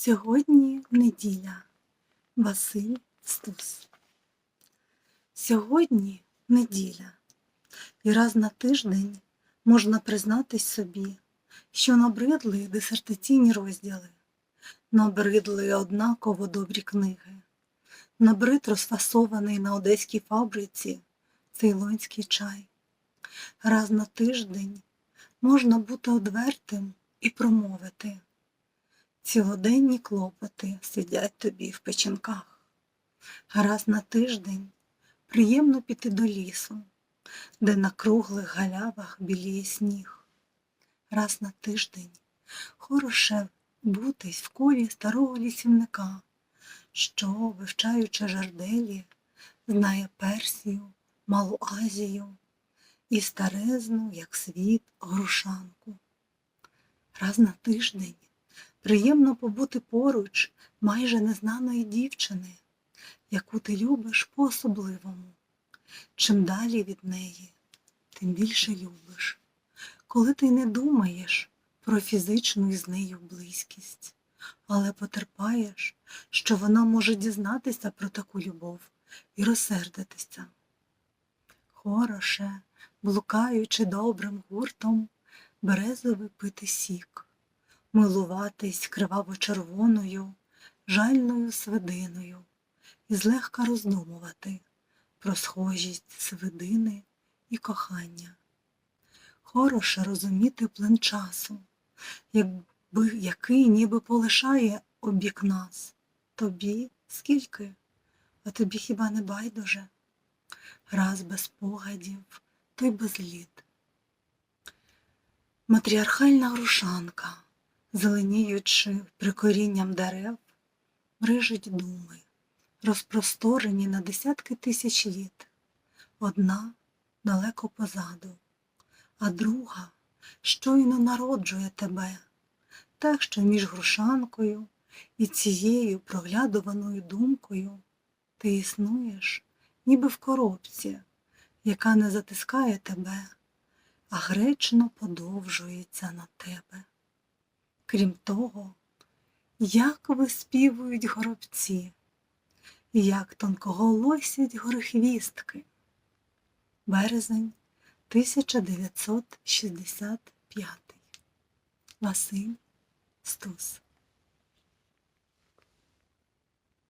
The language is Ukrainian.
Сьогодні неділя. Василь Стус. Сьогодні неділя. І раз на тиждень можна признатись собі, що набридли дисертаційні розділи, набридли однаково добрі книги, набрид розфасований на одеській фабриці цейлонський чай. Раз на тиждень можна бути одвертим і промовити. Цілоденні клопоти сидять тобі в печінках. Раз на тиждень приємно піти до лісу, де на круглих галявах біліє сніг. Раз на тиждень хороше бутись в колі старого лісівника, що, вивчаючи жарделі, знає Персію, Малу Азію і старезну, як світ, грушанку. Раз на тиждень Приємно побути поруч майже незнаної дівчини, яку ти любиш по-особливому. Чим далі від неї, тим більше любиш, коли ти не думаєш про фізичну із нею близькість, але потерпаєш, що вона може дізнатися про таку любов і розсердитися. Хороше, блукаючи добрим гуртом, березовий пити сік милуватись криваво-червоною, жальною свидиною і злегка роздумувати про схожість свидини і кохання. Хороше розуміти плин часу, якби, який ніби полишає обік нас. Тобі скільки, а тобі хіба не байдуже? Раз без спогадів, то й без літ. Матріархальна грушанка зеленіючи прикорінням дерев, брижить думи, розпросторені на десятки тисяч літ, одна далеко позаду, а друга щойно народжує тебе, так що між грушанкою і цією проглядуваною думкою ти існуєш, ніби в коробці, яка не затискає тебе, а гречно подовжується на тебе. Крім того, як виспівують горобці, як тонкоголосять горохвістки. Березень 1965 Василь Стус